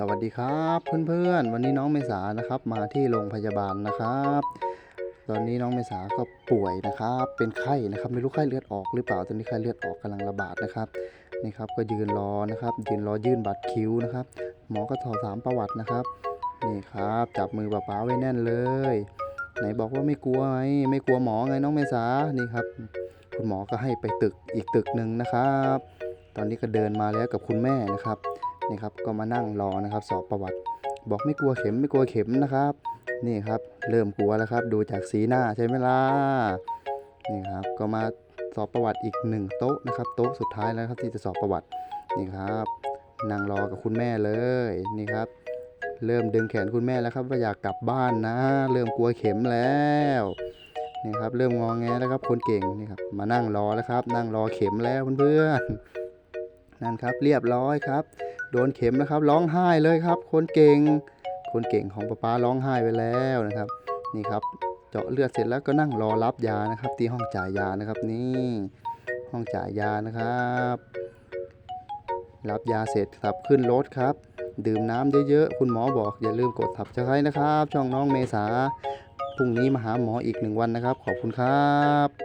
สวัสดีครับเพื่อนๆ วันนี้น้องเมษานะครับมาที่โรงพยาบาลนะครับ ตอนนี้น้องเมษาก็ป่วยนะครับ เป็นไข้นะครับไม่รู้ไข้เลือดออกหรือเปล่าตอนนี้ไข้เลือดออกกำลังระบาดนะครับนี่ครับก็ยืนรอนะครับ ยืนรอยื่นบัตรคิวนะครับ หมอก็สอบถามประวัตินะครับนี่ครับจับมือป้าป๋าไว้แน่นเลย ไหนบอกว่าไม่กลัวไงไม่กลัวหมอไงน้องเมษานี่ครับ คุณหมอก็ให้ไปตึกอีกตึกหนึ่งนะครับ ตอนนี้ก็เดินมาแล้วกับคุณแม่นะครับ นี่ครับก็มานั่งรอนะครับ สอบประวัติ บอกไม่กลัวเข็มไม่กลัวเข็มนะครับ นี่ครับเริ่มกลัวแล้วครับ ดูจากสีหน้าใช่ไหมล่ะนี่ครับก็มาสอบประวัติอีกหนึ่งโต๊ะนะครับ โต๊ะสุดท้ายแล้วครับที่จะสอบประวัตินี่ครับนั่งรอกับคุณแม่เลยนี่ครับ เริ่มดึงแขนคุณแม่แล้วครับว่าอยากกลับบ้านนะ เริ่มกลัวเข็มแล้วนี่ครับเริ่มงองแงแล้วครับคนเก่งนี่ครับมานั่งรอแล้วครับ นั่งรอเข็มแล้วเพื่อนๆ นั่นครับเรียบร้อยครับ โดนเข็มนะครับร้องไห้เลยครับ คนเก่ง คนเก่งของป้าป้าร้องไห้ไปแล้วนะครับ นี่ครับเจาะเลือดเสร็จแล้วก็นั่งรอรับยานะครับ ที่ห้องจ่ายยานะครับนี่ห้องจ่ายยานะครับ รับยาเสร็จครับขึ้นรถครับ ดื่มน้ำเยอะๆคุณหมอบอกอย่าลืมกดถับสไครนะครับ ช่องน้องเมษาพรุ่งนี้มาหาหมออีกหนึ่งวันนะครับ ขอบคุณครับ